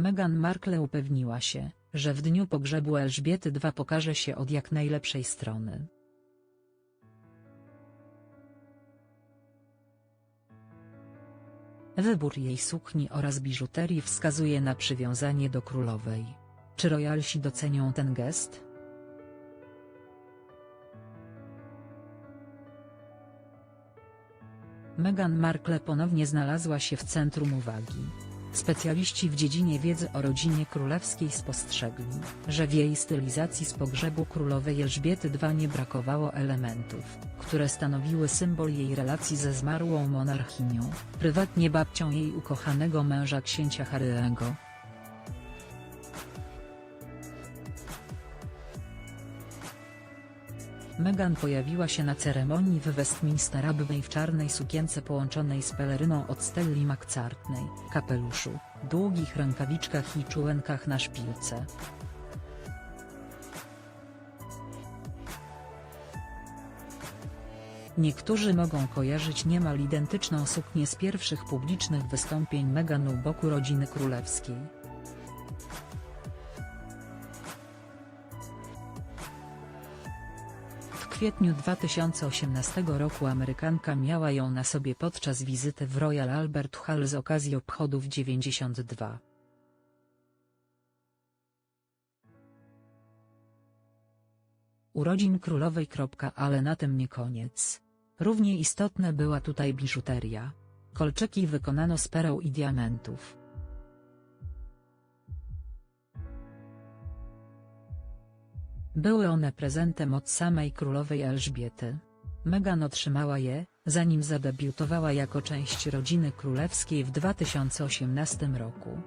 Meghan Markle upewniła się, że w dniu pogrzebu Elżbiety II pokaże się od jak najlepszej strony. Wybór jej sukni oraz biżuterii wskazuje na przywiązanie do królowej. Czy royalsi docenią ten gest? Meghan Markle ponownie znalazła się w centrum uwagi. Specjaliści w dziedzinie wiedzy o rodzinie królewskiej spostrzegli, że w jej stylizacji z pogrzebu królowej Elżbiety II nie brakowało elementów, które stanowiły symbol jej relacji ze zmarłą monarchinią, prywatnie babcią jej ukochanego męża księcia Harry'ego. Meghan pojawiła się na ceremonii w Westminster Abbey w czarnej sukience połączonej z peleryną od Stelli McCartney, kapeluszu, długich rękawiczkach i czułenkach na szpilce. Niektórzy mogą kojarzyć niemal identyczną suknię z pierwszych publicznych wystąpień Meghan u boku rodziny królewskiej. Kwietniu 2018 roku Amerykanka miała ją na sobie podczas wizyty w Royal Albert Hall z okazji obchodów 92. Urodzin królowej. Ale na tym nie koniec. Równie istotna była tutaj biżuteria. Kolczyki wykonano z pereł i diamentów. Były one prezentem od samej królowej Elżbiety. Meghan otrzymała je, zanim zadebiutowała jako część rodziny królewskiej w 2018 roku.